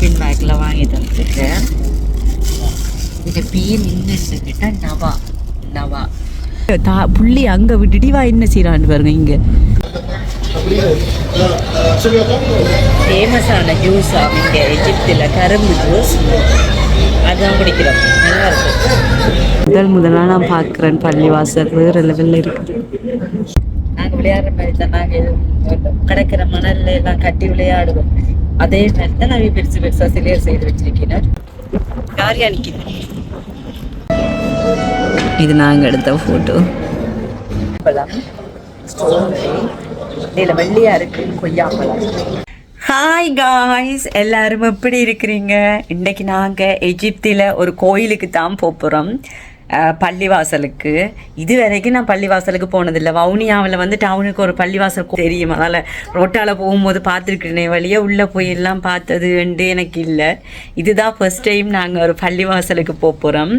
Chicken பேக்கில் வாங்கி தந்துருக்கேன் இது பேர் என்னன்னு கேட்டால் நவா நவா. தா புள்ளி அங்கே விட்டுட்டு வா என்ன செய்கிறான்னு பாருங்க இங்கே. ஃபேமஸான ஜூஸா இங்கே எஜிப்தில் கரும்பு ஜூஸ் அதுதான் குடிக்கிறோம். நல்லா இருக்கும் முதல் முதலாக நான் பார்க்குறேன் பள்ளிவாசல். வேறு லெவலில் இருக்குது நாங்கள் விளையாடுற மாதிரி தான் நாங்கள் கிடக்கிற மணல்ல எல்லாம் கட்டி விளையாடுவோம். அதே மாதிரி தான் நான் பெருசு பெருசா சிலையர் செய்து வச்சிருக்கேன் யார் நிற்கிது இது நாங்கள் எடுத்த ஃபோட்டோ பழம் வெள்ளையா இருக்கு கொய்யாப்பழம் ஹாய் காய்ஸ் எல்லாரும் எப்படி இருக்கிறீங்க? இன்றைக்கி நாங்கள் எஜிப்தில் ஒரு கோயிலுக்கு தான் போகிறோம் பள்ளிவாசலுக்கு. இது வரைக்கும் நான் பள்ளிவாசலுக்கு போனதில்லை. வவுனியாவில் வந்து டவுனுக்கு ஒரு பள்ளிவாசல் தெரியும். அதனால் ரோட்டால் போகும்போது பார்த்துருக்கிறேன் வழியாக உள்ளே போய் எல்லாம் பார்த்தது வந்து எனக்கு இல்லை. இதுதான் ஃபர்ஸ்ட் டைம் நாங்கள் ஒரு பள்ளிவாசலுக்கு போக போகிறோம்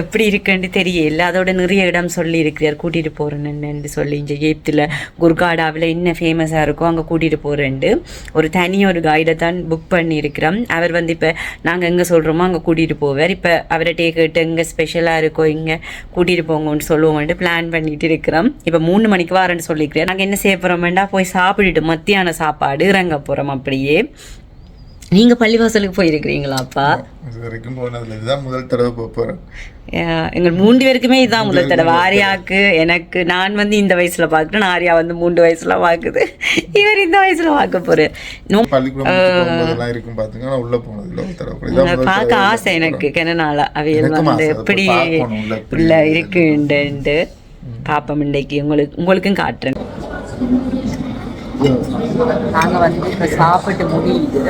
எப்படி இருக்குன்னு தெரியல. அதோட நிறைய இடம் சொல்லியிருக்கிறார். கூட்டிகிட்டு போகிறேன்னு சொல்லி இங்கே எகிப்தில் குர்காடாவில் என்ன ஃபேமஸாக இருக்கோ அங்கே கூட்டிகிட்டு போகிறேன்ட்டு ஒரு தனி ஒரு கைடை தான் புக் பண்ணியிருக்கிறோம். அவர் வந்து இப்போ நாங்கள் எங்கே சொல்கிறோமோ அங்கே கூட்டிகிட்டு போவார். இப்போ அவர்கிட்ட கேட்டு எங்கே ஸ்பெஷலாக இருக்கோ இங்கே கூட்டிகிட்டு போங்கன்னு சொல்லுவோம்ட்டு பிளான் பண்ணிட்டு இருக்கிறோம். இப்போ மூணு மணிக்கு வரேன்னு சொல்லிக்கிறேன் நாங்கள் என்ன செய்ய போகிறோம்டா போய் சாப்பிட்டுட்டு மத்தியான சாப்பாடு இறங்க போகிறோம் அப்படியே. நீங்கள் பள்ளிவாசலுக்கு போயிருக்கிறீங்களாப்பா இது வரைக்கும் போனதில்லை. இதுதான் முதல் தடவை போக போகிறேன் எங்கள் மூன்று பேருக்குமே இதுதான் முதல் தடவை. ஆர்யாவுக்கு எனக்கு நான் வந்து இந்த வயசுல பார்க்குறேன் ஆர்யா வந்து மூன்று வயசுல பார்க்குது. இவர் இந்த வயசுல பார்க்க போகும்போதெல்லாம் இருக்கும் பார்த்துங்க நான் உள்ளே போனதில்லை பார்க்க ஆசை எனக்கு. கிணநாள அவையில் வந்து எப்படி உள்ள இருக்குண்டு பாப்போம் இன்றைக்கு உங்களுக்கு உங்களுக்கும் காட்டுறேன். நாங்கள் வந்து இப்போ சாப்பிட்டு முடியுது.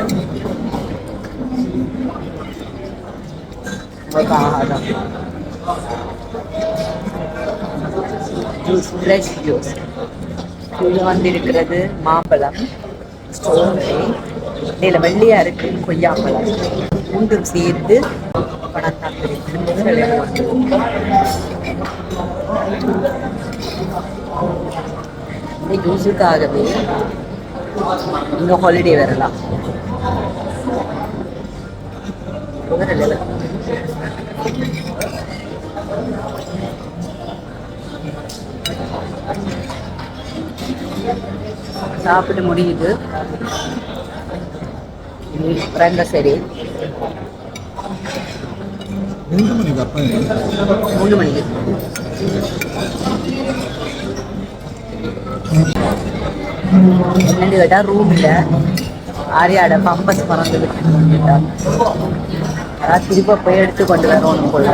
ஜூஸ் ஃப்ரெஷ் ஜூஸ் இது வந்து இருக்கிறது மாம்பழம். ஸ்ட்ராபெரி இதில் வெள்ளையா இருக்கு கொய்யாப்பழம். மூன்றும் சேர்த்து படம் இந்த ஜூஸுக்காகவே இங்க ஹாலிடே வரலாம். சாப்பிட்டு முடியுது. சரி. ரெண்டு அப்போ மூணு மணிக்கு. என்னன்னு கேட்டா ரூமில் ஆரியாட பம்பஸ் மறந்து விட்டு அதான் திருப்ப போய் எடுத்து கொண்டு வரணும் போல.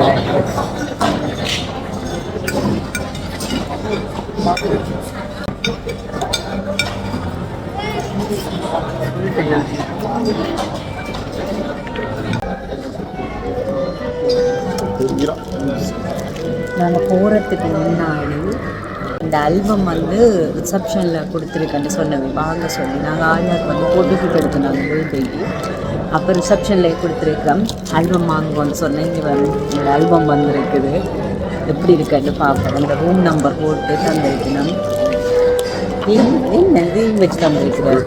நாங்கள் போகிறதுக்கு முன்னாடி இந்த ஆல்பம் வந்து ரிசப்ஷனில் கொடுத்துருக்கேன்னு சொன்னவே வாங்க சொல்லி நாங்கள் ஆயாருக்கு வந்து போட்டு ஷூட் எடுத்துனாங்க பர்த்டேக்கு அப்போ ரிசப்ஷனில் கொடுத்துருக்கோம் ஆல்பம் வாங்குவோன்னு சொன்னேன். இங்கே வந்து இந்த ஆல்பம் வந்திருக்குது. எப்படி இருக்குன்னு பார்ப்போம். அந்த ரூம் நம்பர் போட்டு தந்திருக்கணும். என்ன இது? வச்சு தந்திருக்கிறார்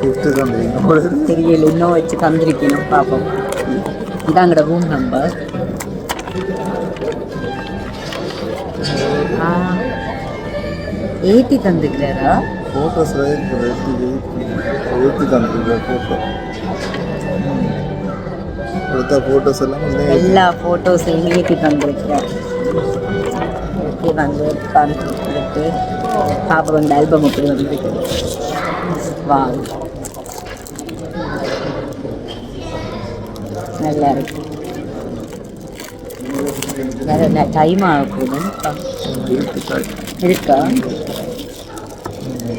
தெரியல இன்னும் வச்சு தந்திருக்கணும். பார்ப்போம். இதாங்கட ரூம் நம்பர் ஏற்றி தந்துக்கிறாரா ஃபோட்டோஸில் இருக்குது ஏற்றி தந்துருக்க ஃபோட்டோ எடுத்த ஃபோட்டோஸ் எல்லாம் வந்து எல்லா ஃபோட்டோஸையும் ஏற்றி தந்திருக்கிறார் ஏற்றி வந்து தந்துருக்கு பாப்பா இந்த ஆல்பம் அப்படி வந்துருக்கு வா நல்லா இருக்கு வேற என்ன டைம் ஆக போகுது இருக்கா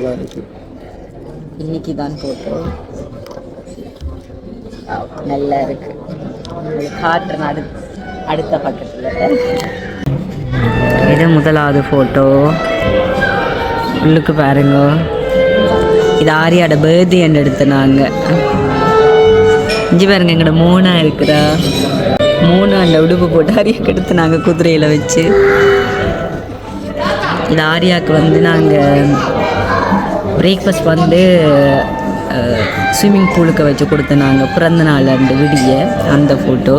நல்லா இருக்கு. இன்னைக்கு தான் போட்டோ நல்லா இருக்கு. உங்களுக்கு காட்டுறேன் அடுத்த அடுத்த பக்கத்தில். இது முதலாவது ஃபோட்டோ உள்ளுக்கு பாருங்க. இது ஆரியாட பேர்தே என்று எடுத்த நாங்கள் இஞ்சி பாருங்க எங்களோட மூணா இருக்குதா? மூணு அந்த உடுப்பு போட்டு ஆரியாக்கு எடுத்து நாங்கள் குதிரையில் வச்சு. இது ஆரியாவுக்கு வந்து நாங்கள் பிரேக்ஃபாஸ்ட் வந்து ஸ்விம்மிங் பூலுக்கு வச்சு கொடுத்தனாங்க. பிறந்த நாள் அண்டு விடிய அந்த ஃபோட்டோ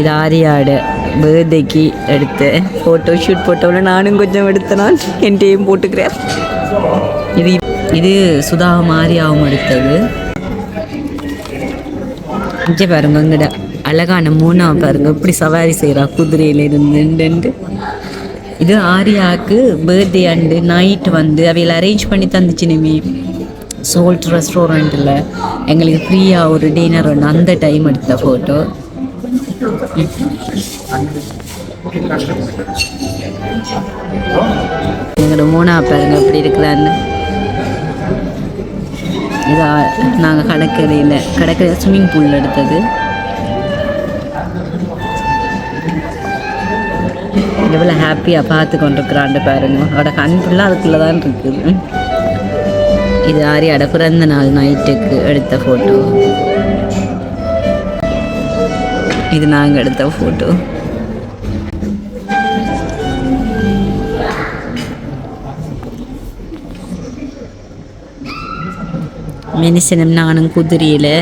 இது ஆரியாடு பேர்தேக்கு எடுத்த ஃபோட்டோ ஷூட் ஃபோட்டோவில் நானும் கொஞ்சம் எடுத்தேன். நான் என்கிட்டையும் போட்டுக்கிறேன். இது இது சுதா மாரியாவும் எடுத்தது. இங்கே பாருங்க இங்கட அழகான மூணா பாருங்க. இப்படி சவாரி செய்கிறா குதிரையில் இருந்து இது ஆரியாவுக்கு பர்த்டே அண்டு நைட் வந்து அவையில் அரேஞ்ச் பண்ணி தந்துச்சுனுமே சோல்ட் ரெஸ்டாரண்ட்டில் எங்களுக்கு ஃப்ரீயாக ஒரு டின்னர் ஒன்று அந்த டைம் எடுத்த ஃபோட்டோ எங்களோட மூணா பாருங்க எப்படி இருக்கிறான்னு இதாக நாங்கள் கடற்கரையில் கடற்கரை ஸ்விம்மிங் பூலில் எடுத்தது. எவ்வளோ ஹாப்பியாக பார்த்து கொண்டிருக்கிறான்னு பாருங்க. அவட கண் ஃபுல்லாக அதுக்குள்ளே தான் இருக்குது. இது ஆரியாட பிறந்த நாள் நைட்டுக்கு எடுத்த ஃபோட்டோ இது நாங்கள் எடுத்த ஃபோட்டோ மெனிசனம் நானும் குதிரையில்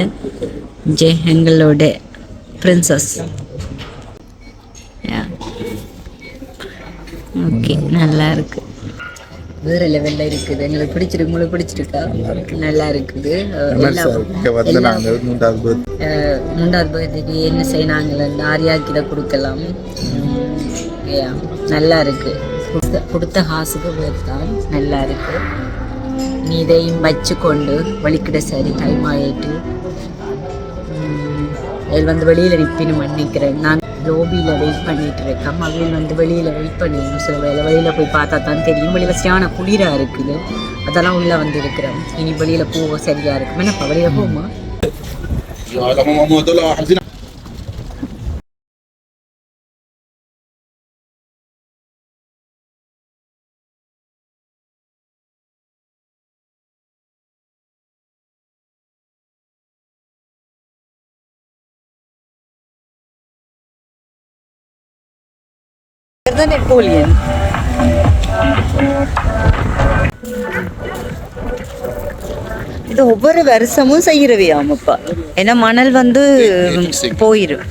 ஜெய் எங்களோட பிரின்சஸ் ஓகே நல்லா இருக்கு வேற லெவல்ல இருக்குது. எங்களுக்கு பிடிச்சிருக்கு உங்களுக்கு பிடிச்சிருக்கா? நல்லா இருக்குது. மூன்றாவது பர்த்டேக்கு என்ன செய்யணாங்கள ஆரியாக்கு இதை கொடுக்கலாம். நல்லா இருக்கு கொடுத்த கொடுத்த காசுக்கு வேர்த்தான் நல்லா இருக்கு நீ இதையும் வச்சு கொண்டு வலிக்கிட சரி டைம் ஆயிட்டு இதில் வந்து வெளியில் நிற்பின்னு மன்னிக்கிறேன். நான் லோபியில் வெயிட் பண்ணிட்டு இருக்கேன் அவையில் வந்து வெளியில் வெயிட் பண்ணிடணும் சில வேலை வெளியில் போய் பார்த்தா தான் தெரியும். வெளியில் சரியான குளிராக இருக்குது. அதெல்லாம் உள்ளே வந்து இருக்கிறேன் இனி வெளியில் போக சரியாக இருக்கும். என்னப்பா வெளியில் போகுமா தான் Napoleon. இது ஒவ்வொரு வருஷமும் செய்யறவையாமப்பா. ஏன்னா மணல் வந்து போயிரும்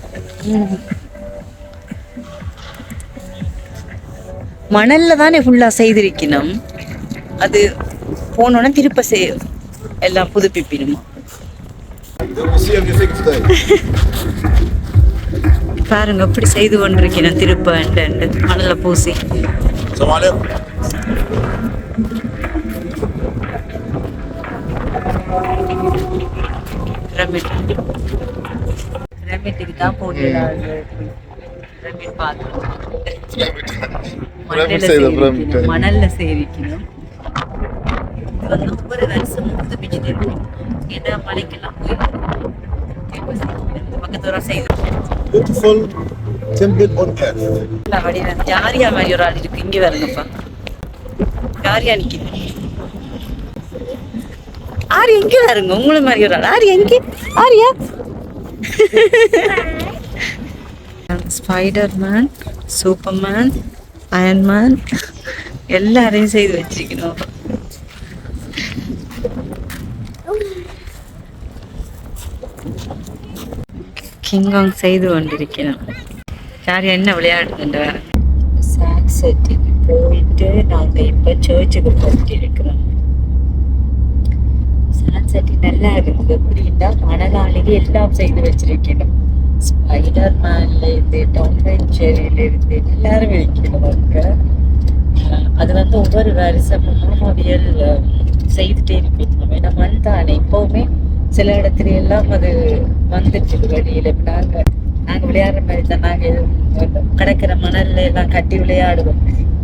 மணல்ல தானே ஃபுல்லா செய்திருக்கணும். அது போனோன்னா திருப்ப செய் எல்லாம் புதுப்பிப்பினுமா. பாருங்க அப்படி செய்து கொண்டிருக்கிறேன் திருப்ப மணலில் பூசி. பிரமிட்டுக்கு தான் போட்டு மணல்ல சேவிக்கணும் இது வந்து ஒவ்வொரு வருஷமும் புதுப்பிச்சு தெரியும் ஏன்னா மலைக்கெல்லாம் போய் பக்கத்து வர செய்து beautiful temple on earth Jharia மாதிரி ஒரு ஆள் இருக்கு. இங்க வருங்கப்பா ஜாரியா நிக்குது. ஆரி எங்க வருங்க. உங்களை மாதிரி ஒரு ஆள். ஆரி எங்க ஆரியா. ஸ்பைடர்மேன் சூப்பர்மேன் அயன்மேன் எல்லாரையும் செய்து வச்சுக்கணும் கிங்காங் செய்து கொண்டிருக்கிறோம் யார் என்ன விளையாடுதுன்ற சன்செட்டுக்கு போயிட்டு நாங்கள் இப்போ சர்ச்சுக்கு போயிட்டு இருக்கிறோம் சன்செட் நல்லா இருக்குது எப்படின்னா மணலாளிಗೆ எல்லாம் செய்து வச்சிருக்கணும். ஸ்பைடர் மேன்ல இருந்து டாம் இருந்து எல்லாரும் வைக்கணும் அவங்க அது வந்து ஒவ்வொரு வருஷமும் அவியல் செய்துட்டே இருப்பீங்க. ஏன்னா மண் தானே எப்பவுமே சில இடத்துல எல்லாம் அது வந்துட்டு வெளியில இப்ப நாங்க நாங்க விளையாடுற மாதிரி தான். நாங்க கிடைக்கிற கிடக்கிற மணல்ல எல்லாம் கட்டி விளையாடுவோம்.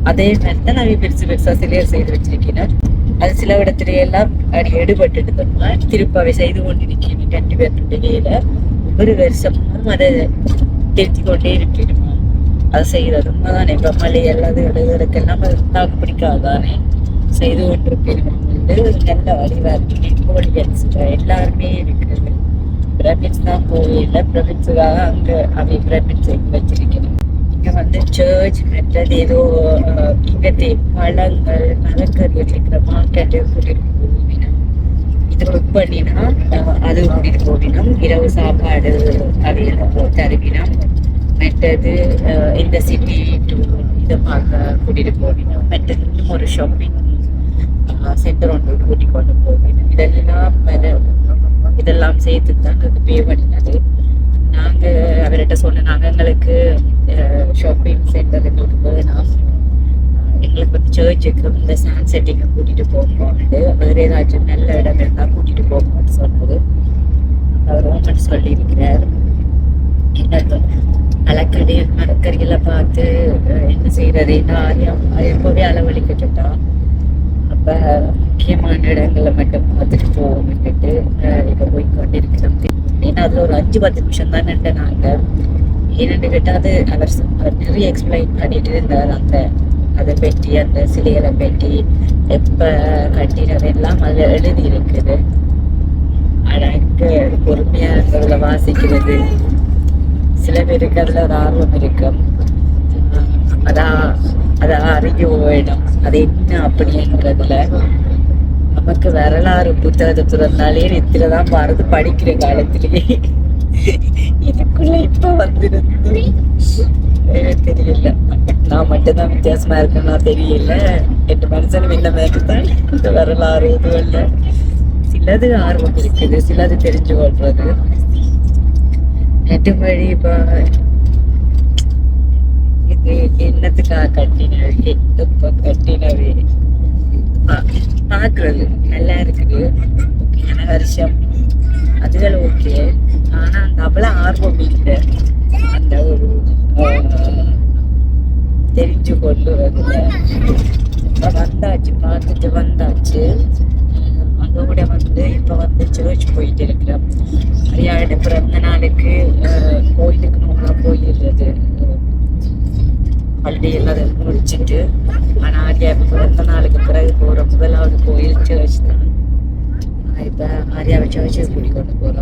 அதே மாதிரி தான் நான் பெருசு பெருசா சிலையர் செய்து வச்சிருக்கேன் அது சில இடத்துல எல்லாம் அடி எடுபட்டு திருப்பாவை செய்து கொண்டிருக்கேன் ரெண்டு பேர் வெளியில ஒவ்வொரு வருஷமும் அதை திருத்தி கொண்டே இருக்கணுமா அதை செய்கிறது உண்மைதானே? இப்போ மழை எல்லாது எழுதுறதுக்கெல்லாம் அது தாக்கு பிடிக்காதானே? செய்து வந்து நல்ல வடிவா இருக்கு. எல்லாருமே இருக்குது பிரமிட்ஸ் தான் கோயில்ல பிரமிட்ஸுக்காக அங்க அவை பிரமிட்ஸ் வச்சிருக்கணும் இங்க வந்து சர்ச் மற்றது ஏதோ அஹ், இங்க தே- பழங்கள் மரக்கறி வச்சிருக்கிற மார்க்கெட் இது புக் பண்ணினா அது கூட்டிட்டு போவினோம் இரவு சாப்பாடு அவையில் தருவினோம் மற்றது இந்த சிட்டி டூ இதை பார்க்க கூட்டிட்டு போவினோம் மற்றது இன்னும் ஒரு ஷாப்பிங் சென்டர் ஒன்று கூட்டிக் கொண்டு போவேன். இதெல்லாம் இதெல்லாம் சேர்த்து தான் அது பே பண்ணினது. நாங்கள் அவர்கிட்ட சொன்ன நாங்கள் எங்களுக்கு ஷாப்பிங் சென்டர் கூட்டு போனால் எங்களுக்கு வந்து சர்ச்சுக்கு இந்த சாண்ட் செட்டிங்கை கூட்டிட்டு போகணும்னு வேறு ஏதாச்சும் நல்ல இடம் இருந்தால் கூட்டிட்டு போகணும்னு சொன்னது. அவர் ஓமன் சொல்லியிருக்கிறார். என்னது? அலக்கடி மரக்கறிகளை பார்த்து என்ன செய்யறதுன்னா எப்போவே அளவழிக்கிட்டுட்டா அப்ப முக்கியமான இடங்களை மட்டும் பார்த்துட்டு போவோம்னுட்டு இப்போ போய் கொண்டிருக்கிறோம். ஏன்னா அதில் ஒரு அஞ்சு பத்து நிமிஷம் தான் நின்று நாங்க ஏன்னு கேட்டால் அது அவர் நிறைய எக்ஸ்பிளைன் பண்ணிட்டு இருந்தார். அந்த அதை பெட்டி அந்த சிலைகளை பெட்டி எப்ப கட்டினது எல்லாம் அதில் எழுதி இருக்குது எனக்கு பொறுமையாக இருக்கிறதுல வாசிக்கிறது. சில பேருக்கு அதில் ஒரு ஆர்வம் இருக்கும். அதான் அதை அறிய வேணும். அது என்ன அப்படின்றதுல நமக்கு வரலாறு புத்தகத்தை திறந்தாலே நெத்தில தான் பாரது படிக்கிற காலத்திலேயே இதுக்குள்ள இப்ப வந்துருந்து. தெரியல. நான் மட்டும்தான் வித்தியாசமா இருக்கேன்னா தெரியல. எட்டு மனுஷனும் இந்த மாதிரி தான் இந்த வரலாறு இதுவல்ல சிலது ஆர்வம் இருக்குது சிலது தெரிஞ்சு கொள்றது. நெட்டுமொழி இப்போ என்னத்துக்காக கட்டினவே எப்ப கட்டினவே பா- நல்லா இருக்குது. ஓகேயான வருஷம் அதுகள் ஓகே ஆனா அந்த அவ்வளோ ஆர்வம் இல்லை. அந்த ஒரு ஆஹ், தெரிஞ்சு கொள்ளுறதுல. இப்ப வந்தாச்சு பார்த்துட்டு வந்தாச்சு. அதோட வந்து இப்போ வந்து சர்ச் போயிட்டு இருக்கிறோம். மரியாதை பிறந்த நாளுக்கு ஆஹ், கோயிலுக்கு முன்னாடி போயிடுறது. பள்ளி எல்லாம் முடிச்சுட்டு ஆனால் ஆரியா பிறந்த நாளுக்கு பிறகு போகிற முதலாவது கோயில் சர்ச் தான். ஆஹ் இப்போ ஆரியாவை சர்ச்சுக்கு கூட்டிக் கொண்டு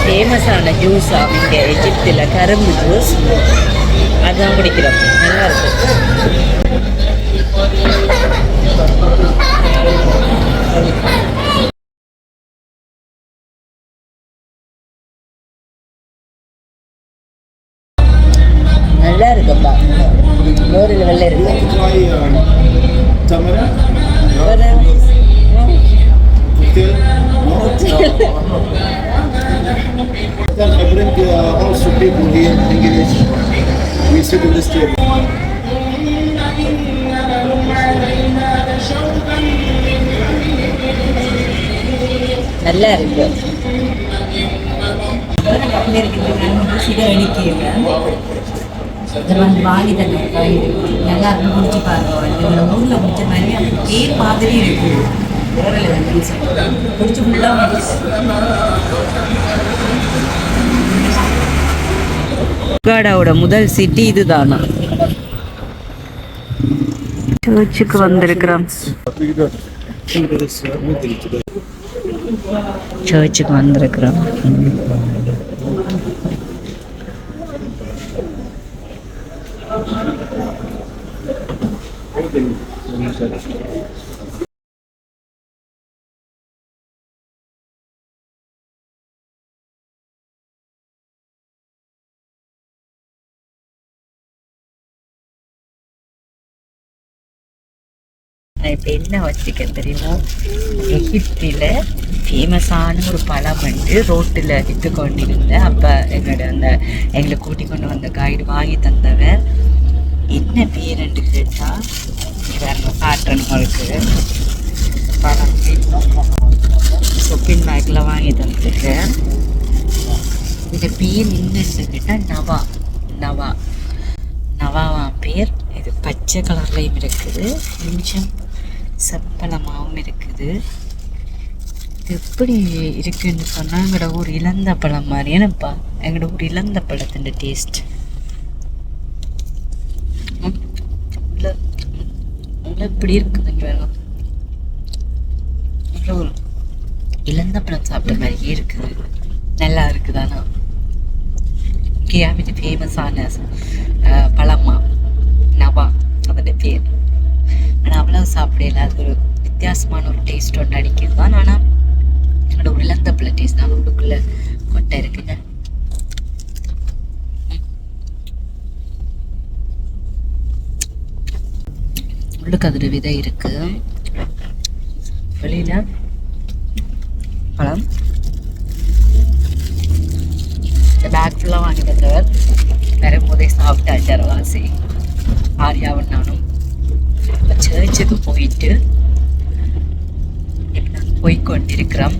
ஃபேமஸான ஜூஸ் இங்க எஜிப்தில் கரும்பு ஜூஸ் அதான் குடிக்கிறோம். நல்லா இருக்கு நல்லா இருக்குப்பா வேறு லெவலில் இருக்கு try um, tamarind? வேற- Cocktail? No? Then I bring uh, also people here in English. We sit in this table. நல்லா இருக்கு இதை வந்து வாங்கி தந்த நல்லா இருக்கு குடிச்சு பாருங்க. எங்களோட ஊரில் குடிச்ச மாதிரி அந்த பேர் மாதிரி இருக்கு. வேற level juice. குடிச்சு ஃபுல்லாக உகாடாவோட முதல் சிட்டி இதுதானா? சர்ச்சுக்கு வந்திருக்கிறோம். சர்ச்சுக்கு வந்திருக்கிறோம். நான் இப்போ என்ன வச்சுக்கேன் தெரியுமா? எகிப்தில் ஃபேமஸான ஒரு பழம் வந்து ரோட்டில் விற்று கொண்டிருந்தேன் அப்போ எங்களோட அந்த எங்களை கூட்டி கொண்டு வந்த கைடு வாங்கி தந்தவன் என்ன பேருன்னு கேட்டால் வேறு காட்டன் உங்களுக்கு பழம் சொப்பின் பேக்கில் வாங்கி தந்துருக்கேன். இந்த பேர் என்னன்னு கேட்டால் நவா. நவா. நவாவா பேர். இது பச்சை கலர்லையும் இருக்குது. கொஞ்சம் செப்பளமாகவும் இருக்குது. இது எப்படி இருக்குன்னு சொன்னால் எங்களோட ஒரு இழந்த பழம் மாதிரி ஏன்னப்பா எங்களோட ஒரு இழந்த பழத்தின் டேஸ்ட் இப்படி இருக்குதுங்க வேணும் நல்ல ஒரு இழந்த பழம் சாப்பிட்ட மாதிரியே இருக்குது. நல்லா இருக்குதானா இங்கேயாவது ஃபேமஸான பழமா நவா அதோட பேர். ஆனால் அவ்வளோ சாப்பிடல அது ஒரு வித்தியாசமான ஒரு டேஸ்ட் ஒன்று அடிக்கிறது தான் ஆனால் என்னோட உள்ளந்தப்பில் டேஸ்ட் தான். உள்ளுக்குள்ளே கொட்டை இருக்குங்க. உள்ளுக்கு விதை இருக்கு. வெளியில பழம். இந்த பேக் ஃபுல்லாக வாங்கி தந்தவர். வரும்போதே சாப்பிட்டு அரவாசி ஆர்யாவும் நானும். இப்போ சர்ச்சுக்கு போயிட்டு போய் கொண்டிருக்கிறோம்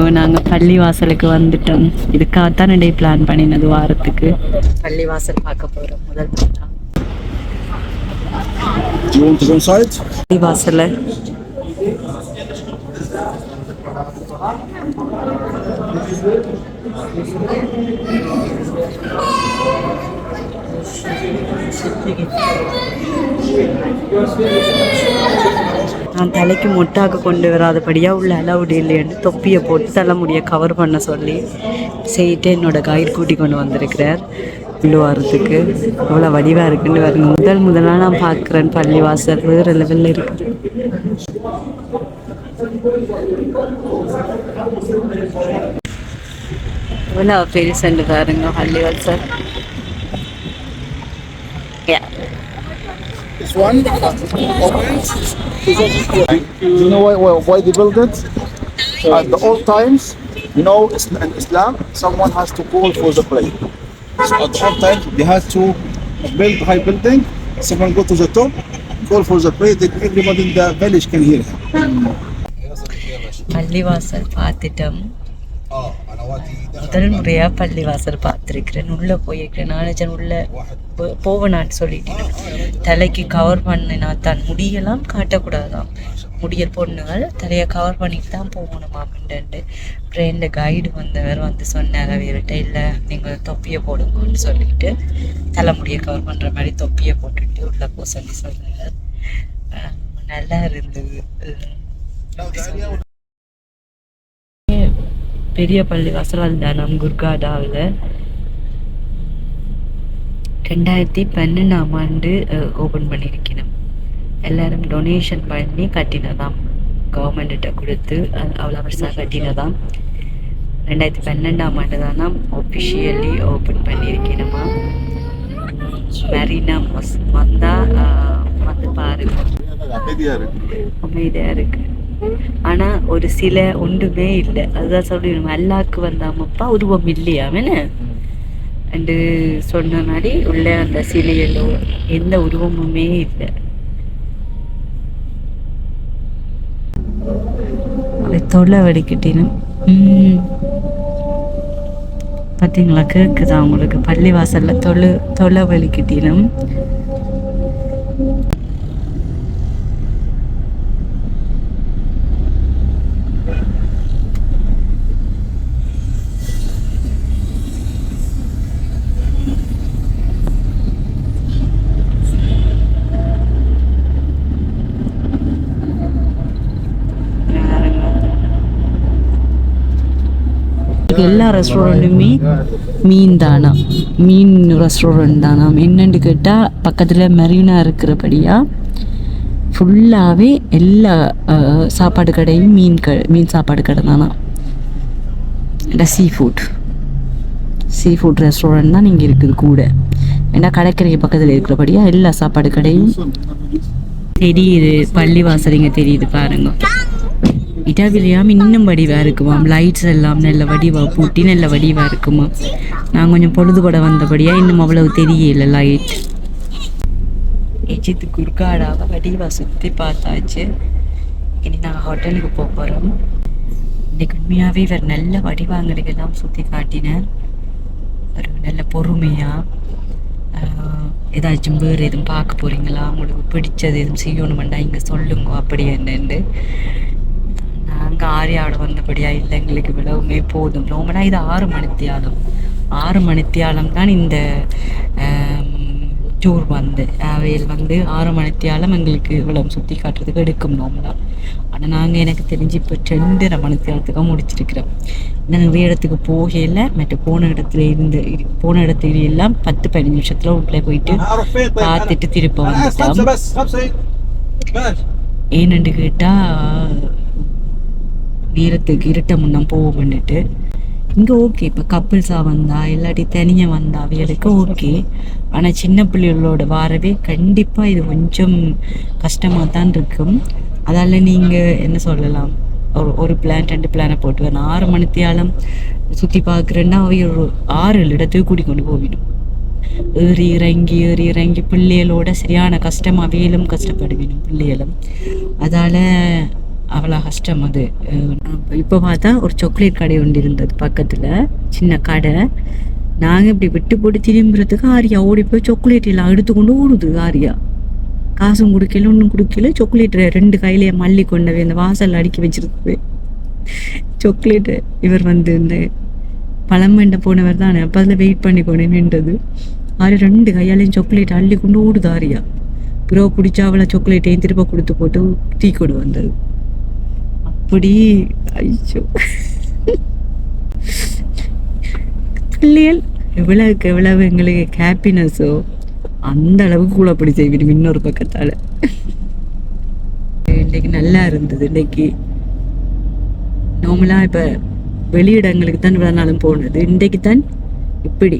பாருங்க நாங்கள் பள்ளிவாசலுக்கு வந்துட்டோம் இதுக்காகத்தான் நடை பிளான் பண்ணினது வாரத்துக்கு பள்ளிவாசல் பார்க்க போகிறோம் முதல். You to go inside? பள்ளிவாசலை நான் தலைக்கு மொட்டாக கொண்டு வராதபடியாக உள்ள அலவுடு இல்லைன்னு தொப்பியை போட்டு தலைமுடியை கவர் பண்ண சொல்லி செய்யிட்டு என்னோட கயிறு கூட்டி கொண்டு வந்திருக்கிறார். உள்ள வரத்துக்கு அவ்வளோ வடிவாக இருக்குன்னு பாருங்க. முதல் முதலாக நான் பார்க்குறேன். பள்ளிவாசல் வேறு லெவலில் இருக்குது இவ்வளோ சென்று பாருங்க பள்ளிவாசல். Yeah. One orange. Do you know why, why, why they built it? At the old times, you know, in Islam, someone has to call for the prayer. So at the old times, they had to build high building. Someone go to the top, call for the prayer. Then everybody in the village can hear. பள்ளிவாசல் பார்த்துட்டோம் முதல் முறையா பள்ளிவாசல் பார்த்துருக்கிறேன் உள்ள போயிருக்கிறேன் உள்ள போ- போவேனான்னு சொல்லிட்டேன் தலைக்கு கவர் பண்ணினா தான் முடியெல்லாம் காட்டக்கூடாதான் முடியல் பொண்ணுகள் தலையை கவர் பண்ணிட்டு தான் போகணுமா அப்படின்ட்டு அப்புறம் இந்த கைடு வந்தவர் வந்து சொன்னார் அவர்கிட்ட இல்லை நீங்கள் தொப்பியை போடுங்கன்னு சொல்லிட்டு தலைமுடியை கவர் பண்ணுற மாதிரி தொப்பியை போட்டுட்டு உள்ள போ சொல்லி சொன்னார். நல்லா இருந்தது. பெரிய பள்ளிவாசல் அதுதான் நம் குர்காடாவில் ரெண்டாயிரத்தி பன்னெண்டாம் ஆண்டு ஓப்பன் பண்ணியிருக்கணும் எல்லாரும் டொனேஷன் பண்ணி கட்டினதாம். கவர்மெண்ட்ட கொடுத்து அவ்வளோ வருஷம் கட்டினதாம். ரெண்டாயிரத்தி பன்னெண்டாம் ஆண்டு தான் ஒஃபிஷியலி ஓப்பன் பண்ணியிருக்கணுமா மெரினா மஸ் வந்தால் வந்து பாருங்க அமைதியாக இருக்கு. ஆனா ஒரு சில ஒன்றுமே இல்லை. அதுதான் சொல்லிடணும் அல்லாக்கு வந்தாமப்பா உருவம் இல்லையா என்ன அண்டு சொன்ன மாதிரி உள்ள அந்த சிலையிலோ எந்த உருவமுமே இல்லை. தொலை வடிக்கிட்டினும் பார்த்தீங்களா கேட்குதா உங்களுக்கு? பள்ளி வாசலில் தொழு தொலை வலிக்கிட்டினும் எல்லா ரெஸ்டாரண்ட்டுமே மீன் தானா? மீன் ரெஸ்டாரண்ட் தானா என்னன்னு கேட்டால் பக்கத்தில் மெரினா இருக்கிறபடியாக ஃபுல்லாகவே எல்லா சாப்பாடு கடையும் மீன் க மீன் சாப்பாடு கடை தானா? Sea food sea food restaurant தான் நீங்கள் இருக்குது கூட. ஏன்னா கடற்கரைக்கு பக்கத்தில் இருக்கிறபடியாக எல்லா சாப்பாடு கடையும் தெரியுது பள்ளிவாசலிங்க தெரியுது பாருங்க. இட்டாவிலையாம் இன்னும் வடிவாக இருக்குமாம். லைட்ஸ் எல்லாம் நல்ல வடிவாக பூட்டி நல்ல வடிவாக இருக்குமா நான் கொஞ்சம் பொழுதுபட வந்தபடியாக இன்னும் அவ்வளவு தெரியல லைட் ஏஜித்து குர்காடாக வடிவாக சுற்றி பார்த்தாச்சு. இனி நாங்கள் ஹோட்டலுக்கு போக போகிறோம் இன்னைக்கு உண்மையாகவே இவர் நல்ல வடிவாங்களுக்கெல்லாம் சுற்றி காட்டினார். ஒரு நல்ல பொறுமையாக ஏதாச்சும் வேறு எதுவும் பார்க்க போகிறீங்களா உங்களுக்கு பிடிச்சது எதுவும் செய்யணுமெண்டா இங்கே சொல்லுங்க அப்படி என்னண்டு நாங்கள் ஆரியாவோட வந்தபடியா இல்லை எங்களுக்கு விளவுமே போதும் நோமனா இது ஆறு மணித்தியாலம் ஆறு மணித்தியாலம் தான் இந்த டூர் வந்து அவையில் வந்து ஆறு மணித்தியாலம் எங்களுக்கு இவ்வளவு சுற்றி காட்டுறதுக்கு எடுக்கும் நோமலா ஆனால் நாங்கள் எனக்கு தெரிஞ்சு இப்போ ரெண்டரை மணித்தியாலத்துக்காக முடிச்சிருக்கிறோம் இன்னும் நிறைய இடத்துக்கு போகையில் மற்ற போன இடத்துல இருந்து போன இடத்துல எல்லாம் பத்து பதினஞ்சு நிமிஷத்தில் உள்ளே போயிட்டு பார்த்துட்டு திருப்ப வந்துட்டோம் ஏன்னு கேட்டால் வீரத்துக்கு இருட்ட முன்னம் போவோம்னுட்டு இங்கே ஓகே இப்போ கப்பிள்ஸாக வந்தா இல்லாட்டி தனியாக வந்தா அவைகளுக்கு ஓகே ஆனால் சின்ன பிள்ளைகளோட வாரவே கண்டிப்பாக இது கொஞ்சம் கஷ்டமாக தான் இருக்கும். அதால் நீங்கள் என்ன சொல்லலாம்? ஒரு ஒரு பிளான் ரெண்டு பிளானை போட்டு வரணும் ஆறு மணித்தியாலம் சுற்றி பார்க்குறேன்னா அவை ஒரு ஆறு இடத்துக்கு கூட்டிக் கொண்டு போவிடும். ஏறி இறங்கி ஏறி இறங்கி பிள்ளைகளோட சரியான கஷ்டம் அவையிலும் கஷ்டப்படுவேணும் பிள்ளைகளும். அதால் அவ்வளோ கஷ்டம் அது. இப்போ பார்த்தா ஒரு சாக்லேட் கடை ஒன்று இருந்தது பக்கத்தில் சின்ன கடை. நாங்கள் இப்படி விட்டு போட்டு திரும்புறதுக்கு ஆரியா ஓடி போய் சாக்லேட் எல்லாம் எடுத்துக்கொண்டு ஓடுது ஆரியா. காசும் கொடுக்கல ஒன்றும் கொடுக்கல. சாக்லேட் ரெண்டு கையிலேயே மல்லி கொண்டு போய் அந்த வாசல் அடுக்கி வச்சிருக்கு சாக்லேட்டு இவர் வந்து இந்த பழமண்ட போனவர் தானே அப்போ அதில் வெயிட் பண்ணி போனேன்ன்றது நின்றது. ஆறு ரெண்டு கையாலையும் சாக்லேட் அள்ளி கொண்டு ஓடுது ஆரியா. ப்ரோ பிடிச்சா அவளை சாக்லேட்டையும் திருப்ப கொடுத்து போட்டு டீ கொடு வந்தது? அப்படி. ஐயோ. பிள்ளைகள் எவ்வளவுக்கு எவ்வளவு எங்களுக்கு ஹாப்பினஸோ அந்த அளவுக்கு கூட அப்படி செய்விடும் இன்னொரு பக்கத்தால். இன்னைக்கு நல்லா இருந்தது இன்னைக்கு நார்மலாக இப்போ வெளியிடங்களுக்கு தான் இவ்வளோ நாளும் போனது. இன்றைக்கு தான் இப்படி.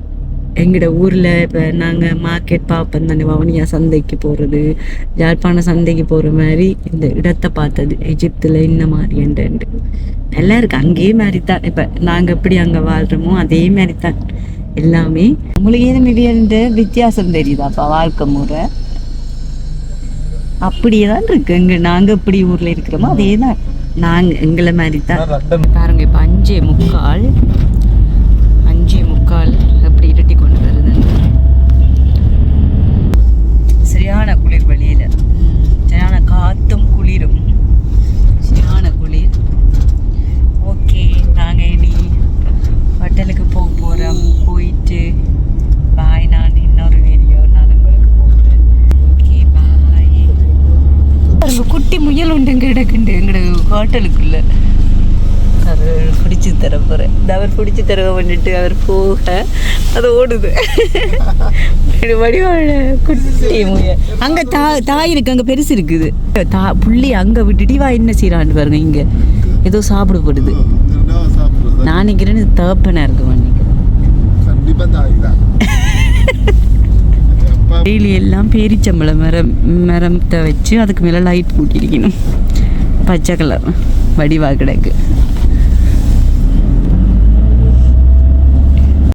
எங்களோட ஊரில் இப்போ நாங்கள் மார்க்கெட் பார்ப்போம் தானே வவுனியா சந்தைக்கு போகிறது யாழ்ப்பாண சந்தைக்கு போகிற மாதிரி இந்த இடத்தை பார்த்தது எஜிப்தில் இந்த மாதிரி என்று நல்லா இருக்கு அங்கேயே மாதிரி தான் இப்போ நாங்கள் எப்படி அங்கே வாழ்கிறோமோ அதே மாதிரி தான் எல்லாமே உங்களுக்கு ஏதும் வித்தியாசம் தெரியுதாப்பா வாழ்க்கை முறை? அப்படியே தான் இருக்கு. எங்க நாங்க எப்படி ஊர்ல இருக்கிறோமோ அதே தான் நாங்க எங்களை மாதிரி தான் பாருங்க இப்ப அஞ்சே முக்கால் அஞ்சே முக்கால் அப்படி இருட்டி கொண்டு வருதுன்னு சரியான குளிர் வெளியில சரியான காத்தும் குளிரும் சரியான குளிர் ஓகே நாங்க இனி ஹோட்டலுக்கு போக போறோம் போயிட்டு பாய் நான் இன்னொரு வீடியோ நான் உங்களுக்கு போகிறேன் ஓகே பாய் பாருங்க குட்டி இங்க கிடக்குண்டு? எங்கட ஹோட்டலுக்குள்ள. அவர் பிடிச்சி தர போகிறேன் இந்த அவர் பிடிச்சி தர பண்ணிட்டு அவர் போக அது ஓடுது. இது வடிவான குட்டி முயல் அங்க தா தாய் இருக்கு அங்க பெருசு இருக்குது. தா புள்ளி அங்க விட்டுட்டு வா என்ன செய்யறான்னு பாருங்க இங்க. ஏதோ சாப்பிடப்படுது நான் நினைக்கிறேன் இது தகப்பனா இருக்கு நினைக்கிறேன் கண்டிப்பா தாய் தான் எப்ப டெய்லி எல்லாம் பேரிச்சம்பழம் மரம் மரத்தை வச்சு அதுக்கு மேலே லைட் பூட்டிருக்கணும் பச்சை கலர் வடிவா கிடக்கு.